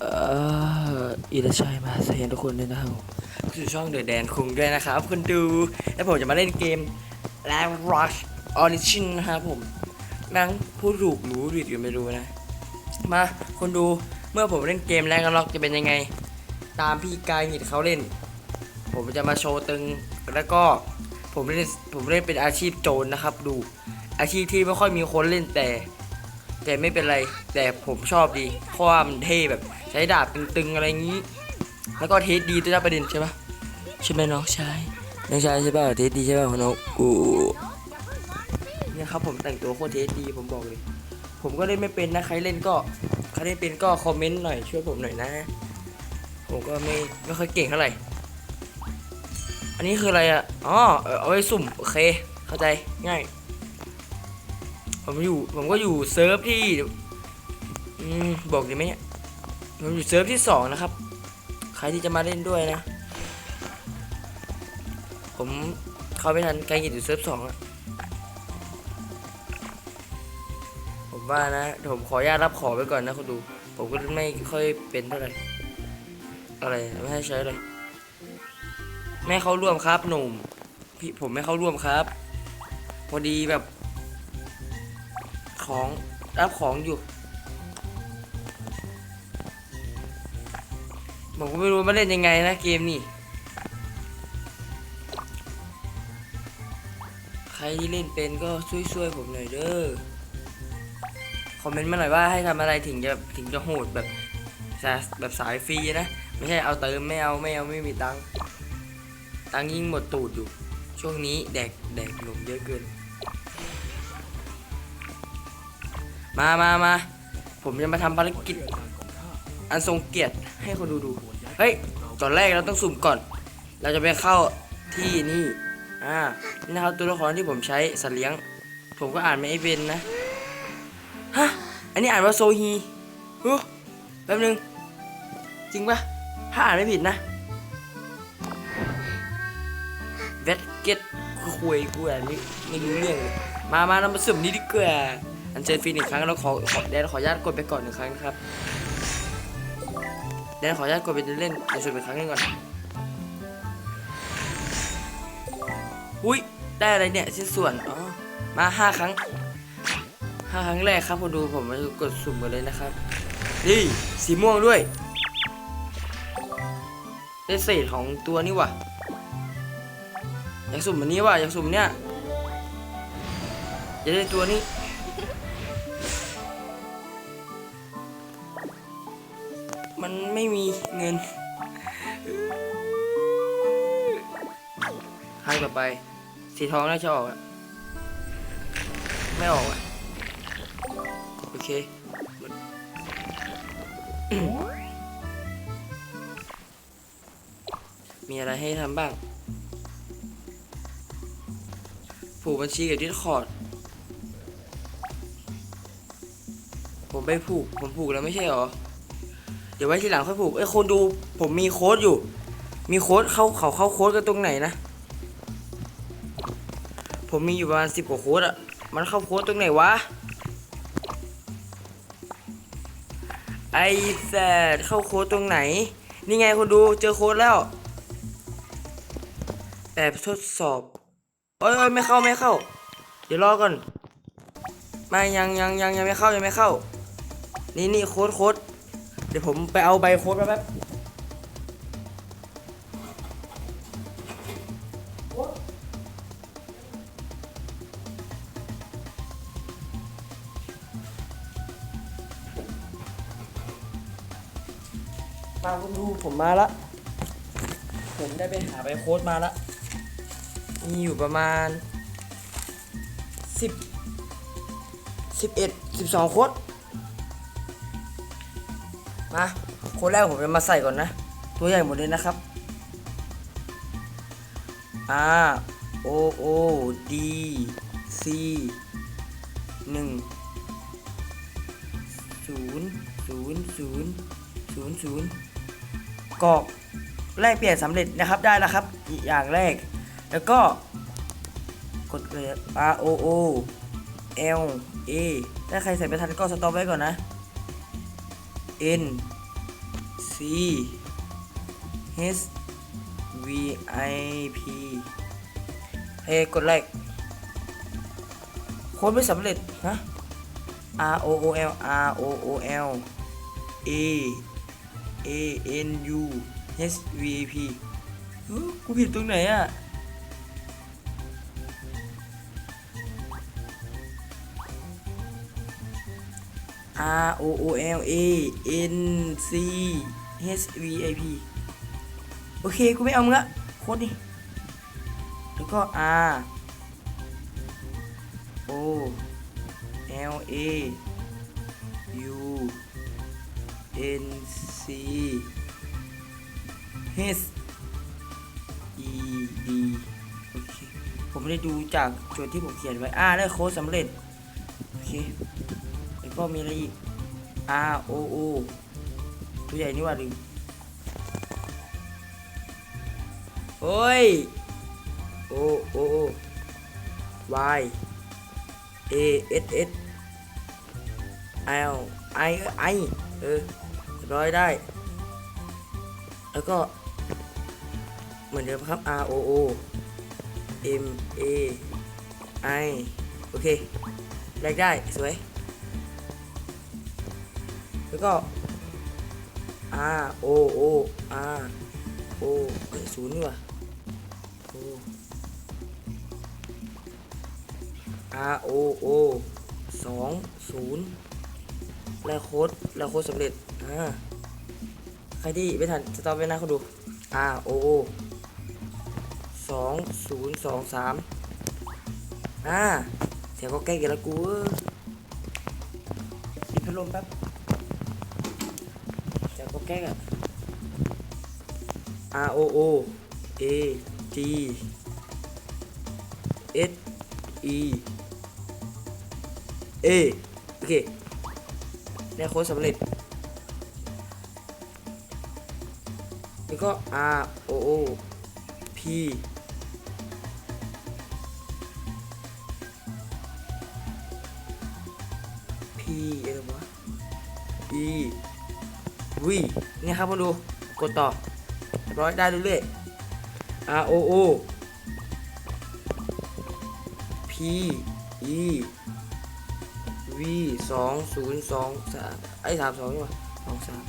เอ่ออิรชัยมาเซนทุกคนด้วยนะครับคือช่องเดอะแดนคุงด้วยนะครับคุณดู แล้วผมจะมาเล่นเกม l a v Rush Origin นะครับผมนั่งพูดถูกรู้ผิดกันไม่รู้นะ มาคนดูเมื่อผมเล่นเกมแรกล็อกจะเป็นยังไง ตามพี่กายหิดเขาเล่น ผมจะมาโชว์ตึงแล้วก็ผมเล่นผมเล่นเป็นอาชีพโจรนะครับ ดู อาชีพที่ไม่ค่อยมีคนเล่นแต่ แต่ไม่เป็นไรแต่ผมชอบดีเพราะว่ามันเท่แบบใช้ดาบตึงๆอะไรอย่างนี้ แล้วก็เทสดีตัวประเด็นใช่ปะใช่ไหมน้องชายน้องชายใช่ป่ะเทสดีใช่ป่ะน้องกูเนี่ยครับผมแต่งตัวโคตรเทสดีผมบอกเลย ผมก็เล่นไม่เป็นนะใครเล่นก็ใครเล่นเป็นก็คอมเมนต์หน่อยช่วยผมหน่อยนะ ผมก็ไม่ไม่ค่อยเก่งเท่าไหร่อันนี้คืออะไรอะอ๋อเอ่อเอาไว้สุ่มโอเค เข้าใจง่าย ผมอยู่ผมก็อยู่เซิร์ฟที่อบอกดีไหมเนี่ยผมอยู่เซิร์ฟที่สองนะครับ ใครที่จะมาเล่นด้วยนะ ผมเข้าไม่ทันไกลกินอยู่เซิร์ฟสองอะผมว่านะผมขออนุญาตรับขอไปก่อนนะคุณดู ผมก็ไม่ค่อยเป็นเท่าไหร่อะไรไม่ให้ใช้เลยไม่เข้าร่วมครับหนุ่มพี่ผมไม่เข้าร่วมครับ พอดีแบบ ของรับของอยู่ผมก็ไม่รู้มาเล่นยังไงนะเกมนี่ใครที่เล่นเป็นก็ช่วยๆผมหน่อยเด้อคอมเมนต์มาหน่อยว่าให้ทำอะไรถึงจะถึงจะโหดแบบสาแบบสายฟรีนะ ไม่ใช่เอาเติมไม่เอาไม่เอาไม่มีตังค์ตังค์ยิ่งหมดตูดอยู่ ช่วงนี้แดกแดกหนมเยอะเกิน มามามาผมจะมาทำภารกิจ อันทรงเกียรติให้คนดูดู เฮ้ยตอนแรกเราต้องสุ่มก่อน เราจะไปเข้าที่นี่ อ่า นี่นะครับตัวละครที่ผมใช้สัตว์เลี้ยง ผมก็อ่านไม่เป็นนะ ฮะ อันนี้อ่านว่าโซฮีฮู้แป๊บนึง จริงปะถ้าอ่านไม่ผิดนะเวทเก็ตคุยกูอ่านไม่ไม่รู้เรื่องเลย มามาเรามาสุ่มนี้ดีกว่า อันเชิญฟรีหนึ่งครั้งแล้วขอขอแดนขออนุญาตกดไปก่อนหนึ่งครั้งนะครับแดนขออนุญาตกดไปเล่นในส่วนเป็นครั้งนึงก่อนอุ้ยได้อะไรเนี่ยชิ้นส่วนอ๋อมาห้าครั้งห้าครั้งแรกครับพอดูผมมากดสุ่มกันเลยนะครับนี่สีม่วงด้วยได้เศษของตัวนี่ว่ะอยากสุ่มอันนี้ว่ะอยากสุ่มเนี่ยจะได้ตัวนี้ ไปสีทองน่าจะออกอะไม่ออกอะโอเคมีอะไรให้ทำบ้าง ผูกบัญชีกับดิสคอร์ดผมไปผูก ผมผูกแล้วไม่ใช่หรอ เดี๋ยวไว้ทีหลังค่อยผูก เอ้ยคนดู ผมมีโค้ดอยู่ มีโค้ดเขาเขาเข้าโค้ดกันตรงไหนนะ ผมมีอยู่ประมาณสิบกว่าโค้ดอะมันเข้าโค้ดตรงไหนวะ ไอแซดเข้าโค้ดตรงไหน นี่ไงคนดูเจอโค้ดแล้วแอบทดสอบเอ้ยเอ้ยไม่เข้าไม่เข้า เดี๋ยวรอก่อนไม่ยังยังยังยังไม่เข้ายังไม่เข้า นี่นี่โค้ดโค้ดเดี๋ยวผมไปเอาใบโค้ดแป๊บ ผมมาละ ผมได้ไปหาใบโค้ดมาละ มีอยู่ประมาณสิบสิบเอ็ดสิบสองโค้ดมาโค้ดแรกผมจะมาใส่ก่อนนะ ตัวใหญ่หมดเลยนะครับ R O O D C หนึ่งศูนย์ศูนย์ศูนย์ศูนย์ศูนย์ กรอกแลกเปลี่ยนสำเร็จนะครับได้แล้วครับอย่างแรก แล้วก็กดเลย R O O L A ถ้าใครใส่ไม่ทันก็สต็อปไว้ก่อนนะ N C H V I P เฮ้กดไลค์โค้ดไม่สำเร็จนะ R O O L R O O L A A N U H V I P กูผิดตรงไหนอะ R O O L A N C H V I P โอเค กูไม่เอามึงละโค้ดนี่แล้วก็ R O L A U N C H E D โอเค ผมได้ดูจากโจทย์ที่ผมเขียนไว้ อ่า ได้โค้ดสำเร็จ โอเค แล้วก็มีอะไรอีก R O O ตัวใหญ่นี่ว่าลืมโอ้ย O O O Y A S S L I I เออ ร้อยได้ แล้วก็ เหมือนเดิมครับ R O O M A I โอเคแลกได้สวย แล้วก็ R O O R O เอ้ยศูนย์นี่ว่ะ O R O O สองศูนย์แล้วโค้ดแล้วโค้ดสำเร็จ อใครที่ไม่ทันสต็อปไว้นะเขาดู R O O สองศูนย์สองสามอ่าเสียงก็ใกล้กันแล้วกูปิดพัดลมแป๊บเสียงก็ใกล้กัน R O O A G S E A โอเคได้โค้ดสำเร็จ ก็ R O O P P อะไรวะ E V เนี่ยครับมาดู กดต่อ ร้อยได้เรื่อยๆ R O O P E V สองศูนย์สองสามไอ้สามสองนี่หว่าสองสาม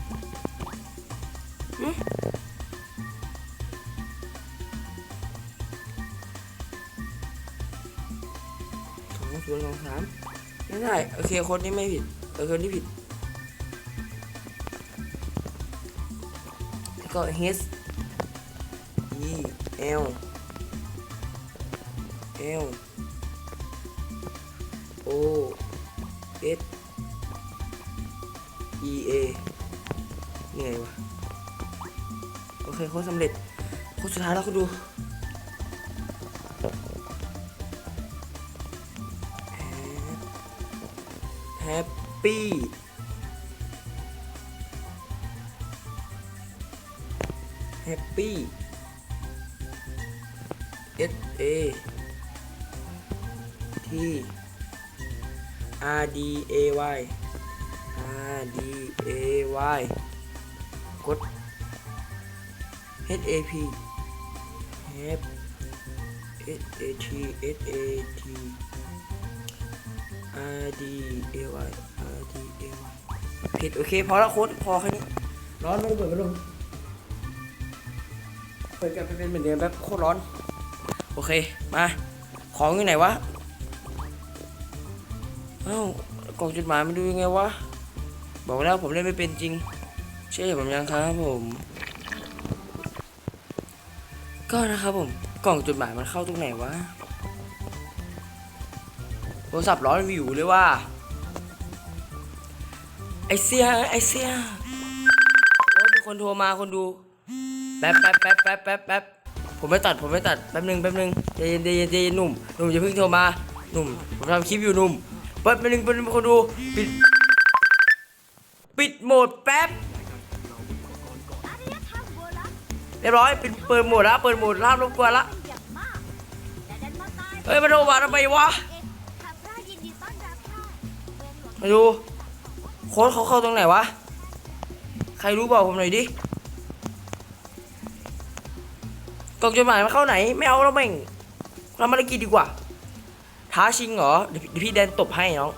ไม่ได้โอเคคนนี้ไม่ผิดเออคนนี้ผิด ก็ H E L L O S E A นี่ไงวะ โอเคโค้ดสำเร็จโค้ดสุดท้ายแล้วก็ดู ปปี้แฮปปี้ S A T R D A Y R D A Y กด H A P H S A T S A T R D A Y R D A Y ผิดโอเคพอแล้วโค้ดพอแค่นี้ร้อนไม่ได้เปิดพัดลมเปิดกลับไปเป็นเหมือนเดิมแบบโคตรร้อน โอเค มา ของอยู่ไหนวะ เอ้ากล่องจดหมายมันดูยังไงวะ บอกแล้วผมเล่นไม่เป็นจริง เชื่อผมยังครับผม ก็นะครับผม กล่องจดหมายมันเข้าตรงไหนวะ โทรศัพท์ร้อนวิวเลยว่าไอเสียไอเสียโอ้ยมีคนโทรมาคนดูแป๊บแป๊บแป๊บแป๊บแป๊บแป๊บผมไม่ตัดผมไม่ตัดแป๊บหนึงแป๊บหนึงใจเย็นใจเย็นใจเย็นหนุ่มหนุ่มอย่าเพิ่งโทรมาหนุ่มผมทำคลิปอยู่หนุ่มแป๊บหนึงแป๊บนึงคนดูปิดปิดโหมดแป๊บเรียบร้อยปิดเปิดโหมดแล้วเปิดโหมดห้ามรบกวนละเฮ้ยมาโทรมาทำไมวะ มาดู โค้ดเขาเข้าตรงไหนวะ ใครรู้บอกผมหน่อยดิกล่องจดหมายมันเข้าไหน ไม่เอาแล้วแม่งทำภารกิจดีกว่า ท้าชิงเหรอ เดี๋ยวพี่แดนตบให้น้อง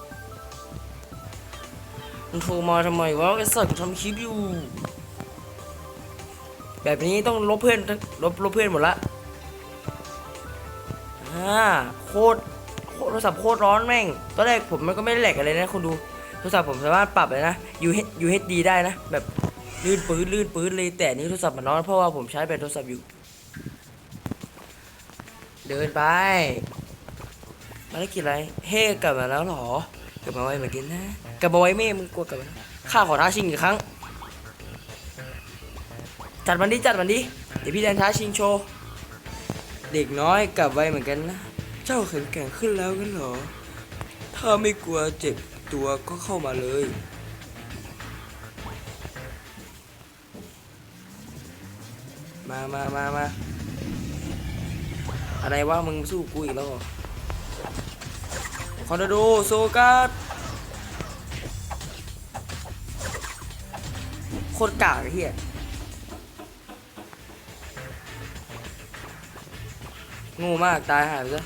มันโทรมาทำไมวะไอ้สัตว์กูทำคลิปอยู่ แบบนี้ต้องลบเพื่อนลบลบเพื่อนหมดละอ่าโคตร โทรศัพท์โคตรร้อนแม่ง ตอนแรกผมมันก็ไม่ได้แหลกอะไรนะคุณดู โทรศัพท์ผมสามารถปรับเลยนะ UH UHD ได้นะ แบบลื่นปื้นลื่นปื้นเลยแต่นี้โทรศัพท์มันร้อนเพราะว่าผมใช้แบตโทรศัพท์อยู่ เดินไปภารกิจอะไร เฮ้กลับมาแล้วหรอ กลับมาไวเหมือนกันนะ กลับมาไวเม่มึงกลัวกลับมาข้าขอท้าชิงอีกครั้ง จัดมันดิจัดมันดิเดี๋ยวพี่แดนท้าชิงโชว์ เด็กน้อยกลับไวเหมือนกันนะ เจ้าแข็งแกร่งขึ้นแล้วกันเหรอ ถ้าไม่กลัวเจ็บตัวก็เข้ามาเลย มามามามาอะไรวะมึงสู้กูอีกแล้วเรอคอนโดโซกัสโคตรกากเหี้ยงูมากตายหายไปซะ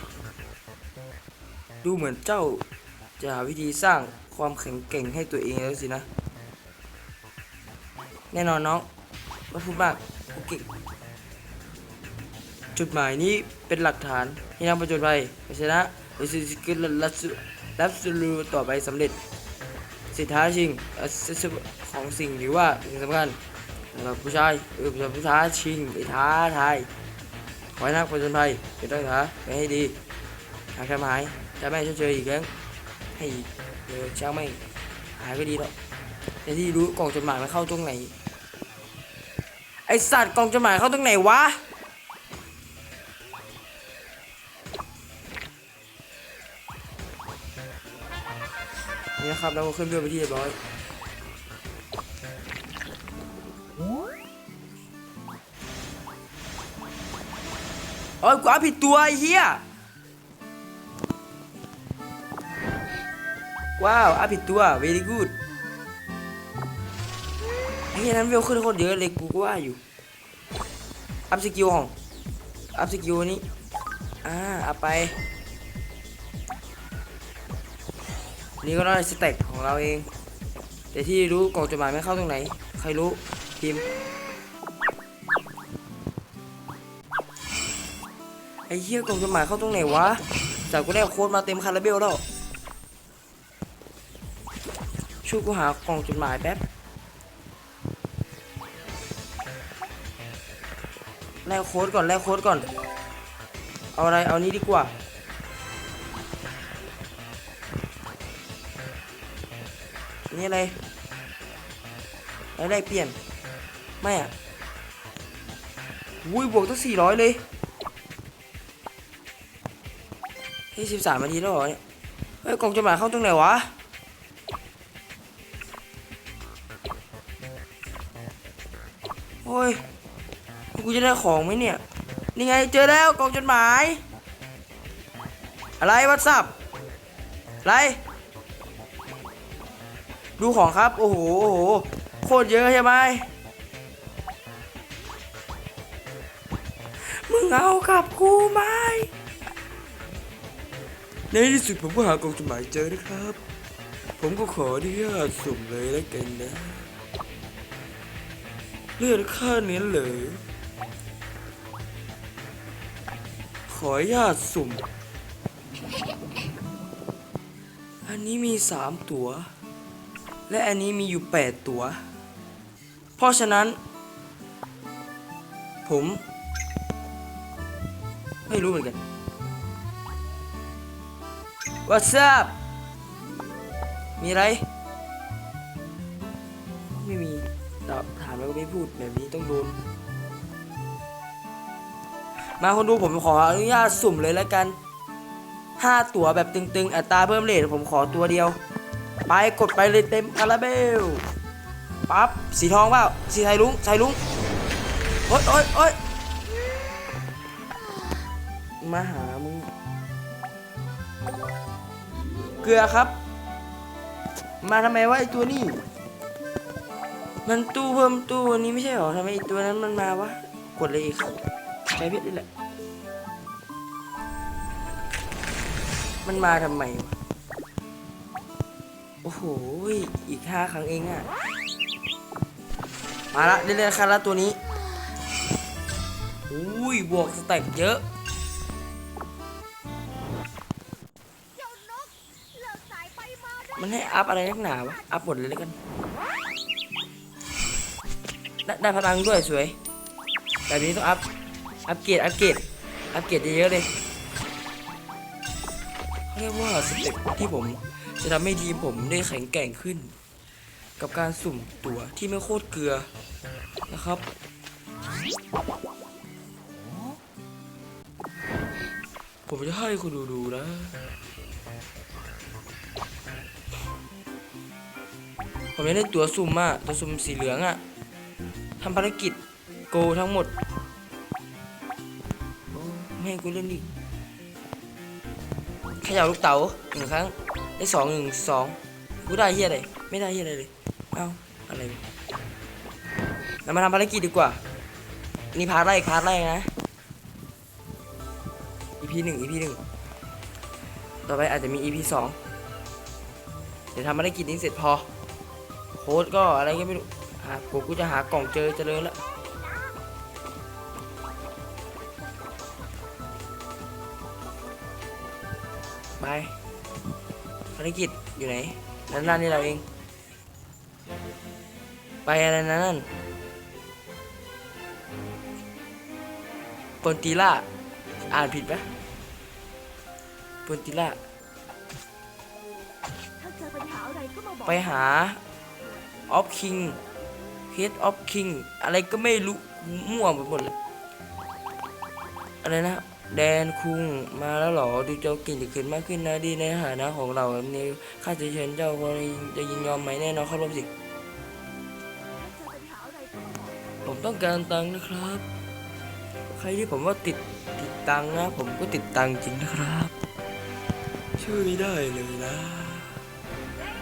ดูเหมือนเจ้าจะหาวิธีสร้างความแข็งแกร่งให้ตัวเองแล้วสินะ แน่นอนน้องไม่พูดมากโอเคจุดหมายนี้เป็นหลักฐานที่นำไปจนไปไปชนะหรือสิกิลลัสลับสลูต่อไปสำเร็จ สิทธาชิงของสิ่งหรือว่าสิ่งสำคัญสำหรับผู้ชายเออสำหรับผู้ท้าชิงไปท้าทายขอให้นักผจญภัยเป็นตั้งท้าไปให้ดี หากทำหายจะไม่ชดเชยอีกครั้งให้เดี๋ยวช่าไม่หายก็ดีแล้วแต่ที่รู้กล่องจดหมายมันเข้าตรงไหน ไอสัตว์กล่องจดหมายเข้าตรงไหนวะนี่นะครับเราก็ขึ้นเรือไปที่เรียบร้อยโอ้ยกว่าผิดตัวไอ้เหี้ย ว้าวอาผิดตัว very good ไอ้เหี้ยนั้นเวลขึ้นโคตรเยอะเลยกูก็ว่าอยู่ อัพสกิลของ อัพสกิลนี้ อ่าเอาไป นี่ก็ได้สเต็กของเราเอง แต่ที่รู้กล่องจดหมายไม่เข้าตรงไหน ใครรู้พิมพ์ไอ้เหี้ยกล่องจดหมายเข้าตรงไหนวะจากกูได้โค้ดมาเต็มคาราเบลแล้ว ช่วยกูหากล่องจดหมายแป๊บแลกโค้ดก่อนแลกโค้ดก่อน เอาอะไร เอานี้ดีกว่า นี่อะไรอะไรเปลี่ยน ไม่อะวุ้ยบวกตั้งสี่ร้อยเลยเฮ้ยสิบสามนาทีแล้วเหรอเนี่ย เฮ้ย กล่องจดหมายเข้าตรงไหนวะ จะได้ของไหมเนี่ย นี่ไงเจอแล้วกล่องจดหมาย อะไรวัตสับอะไร ดูของครับ โอ้โห โอ้โห โคตรเยอะใช่ไหมมึงเอากับกูไหมในที่สุดผมก็หากล่องจดหมายเจอนะครับ ผมก็ขออนุญาตสุ่มเลยแล้วกันนะ เลือดค่าเนี้นเลย ออนุญาตสุ่ม อันนี้มีสามตัว และอันนี้มีอยู่8ตัว เพราะฉะนั้น ผม ไม่รู้เหมือนกัน What's up มีอะไร ไม่มีตอบถามแล้วก็ไม่พูดแบบนี้ต้องโดน มาคนดูผมขออนุญาตสุ่มเลยแล้วกัน 5 ตัวแบบตึงๆ อัตราเพิ่มเลทผมขอตัวเดียว ไปกดไปเลยเต็มคาราเบลปั๊บสีทองเปล่าสีไทยลุงไทยลุงโอ๊ยโอ๊ยโอ๊ยมาหามึง เกลือครับ มาทำไมวะไอตัวนี้ มันตู้เพิ่มตู้อันนี้ไม่ใช่หรอทำไมไอตัวนั้นมันมาวะ กดเลยอีก ใช้เพชรนี่แหละ มันมาทำไมวะ โอ้โห อีกห้าครั้งเองอะมาละเรื่อยๆครับแล้วตัวนี้อุ้ย บวกสแต็กเยอะมันให้อัพอะไรนักหนาวะ อัพหมดเลยแล้วกัน ได้ได้พลังด้วยสวย แบบนี้ต้องอัพ อัพเกรดอัพเกรดอัพเกรดเยอะๆเลยเขาเรียกว่าสเต็ปที่ผมจะทำให้ทีมผมได้แข็งแกร่งขึ้น กับการสุ่มตัวที่ไม่โคตรเกลือนะครับ ผมจะให้คุณดูดูๆนะผมได้ตัวสุ่มอะตัวสุ่มสีเหลืองอะทำภารกิจโกทั้งหมด ให้กูเล่นอีกเขย่าลูกเต๋าหนึ่งครั้งได้สองหนึ่งสองกูได้เฮียอะไรไม่ได้เฮียอะไรเลยเอ้าอะไรเรามาทำภารกิจดีกว่านี่พาร์ทแรกพาร์ทแรกนะ EP หนึ่ง EP หนึ่งต่อไปอาจจะมี EP สองเดี๋ยวทำภารกิจนี้เสร็จพอ โค้ดก็อะไรก็ไม่รู้หากูกูจะหากล่องเจอเจริญแล้ว ไปภารกิจอยู่ไหนนั่นนั่นนี่เราเอง ไปอะไรนะนั่นปนตีล่าอ่านผิดปะปนตีล่าถ้าเจอปัญหาอะไรก็มาบอกไปหาออฟคิงเฮดออฟคิงอะไรก็ไม่รู้มั่วไปหมดเลยอะไรนะ แดนคุงมาแล้วหรอดูเจ้าเก่งจะขึ้นมากขึ้นนะดีในฐานะของเราแบบนี้ข้าจะเชิญเจ้าคนจะยินยอมไหมแน่นอนเข้าร่วมสิ ผมต้องการตังค์นะครับ ใครที่ผมว่าติดติดตังค์นะ ผมก็ติดตังค์จริงนะครับ ช่วยได้เลยนะ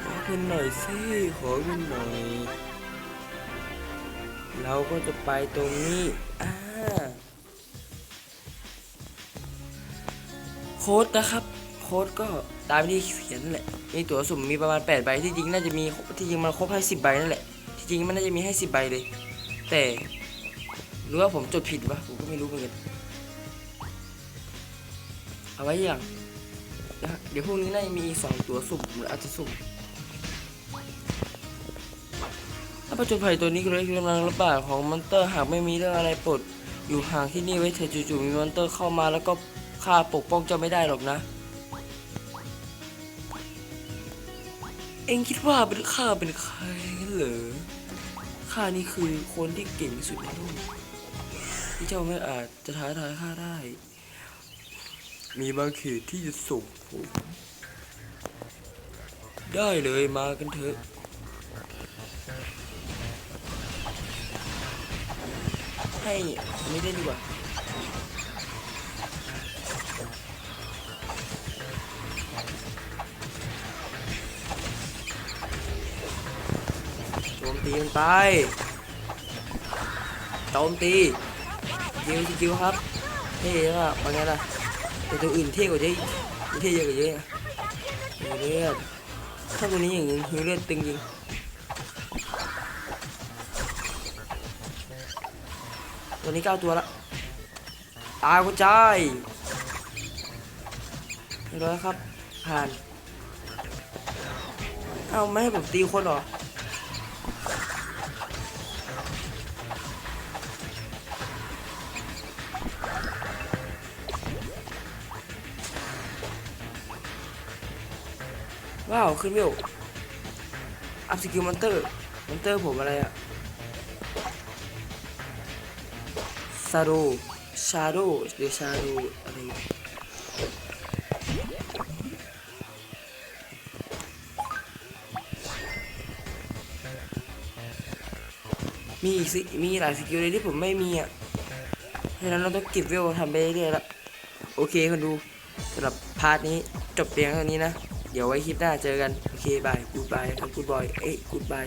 ขอเงินหน่อยสิขอเงินหน่อย เราก็จะไปตรงนี้อ่า ค้ดนะครับ โค้ดก็ตามที่เขียนนั่นแหละมีตั๋วสุ่มมีประมาณ 8 ใบที่จริงน่าจะมีที่จริงมันครบให้10 ใบนั่นแหละ ที่จริงมันน่าจะมีให้ 10 ใบเลย แต่หรือว่าผมจดผิดวะผมก็ไม่รู้เหมือนกันเอาไว้อย่างนะเดี๋ยวพรุ่งนี้น่าจะมีอีกสองตัวสุ่มหรืออาจจะสุ่มถ้าประจนภัยตัวนี้เลยกำลังระบาดของมอนเตอร์หากไม่มีเรื่องอะไรปลดอยู่ห่างที่นี่ไว้เถอะจู่ๆมีมอนเตอร์เข้ามาแล้วก็ ข้าปกป้องเจ้าไม่ได้หรอกนะ เอ็งคิดว่าเป็นข้าเป็นใครงั้นเหรอ ข้านี่คือคนที่เก่งที่สุดในโลกที่เจ้าไม่อาจจะท้าทายข้าได้ มีบางเขตที่จะส่งผมได้เลยมากันเถอะให้ไม่ได้ดีกว่า โจมตีมันไปโจมตียิวสกิลครับเท่แล้วอะว่าไงล่ะแต่ตัวอื่นเท่กว่าเยอะเท่เยอะกว่าเยอะอะเลือดถ้าตัวนี้อย่างนี้เลือดตึงจริงตัวนี้เก้าตัวละตายกระจเรียบร้อยครับผ่าน เอาไม่ให้ผมตีคนหรอ ว้าวขึ้นเวลอัพสกิลมอนเตอร์มอนเตอร์ผมอะไรอะซาโดชาโดหรือชาโดอะไรมีอีกสิมีหลายสกิลเลยที่ผมไม่มีอะเพราะนั้นเราต้องเก็บเวลทำไปเรื่อยๆละโอเคคนดูสำหรับพาร์ทนี้จบเพียงเท่านี้นะ เดี๋ยวไว้คลิปหน้าเจอกัน โอเคบายกูดบายครับกูดบอย เอ้ยกูดบาย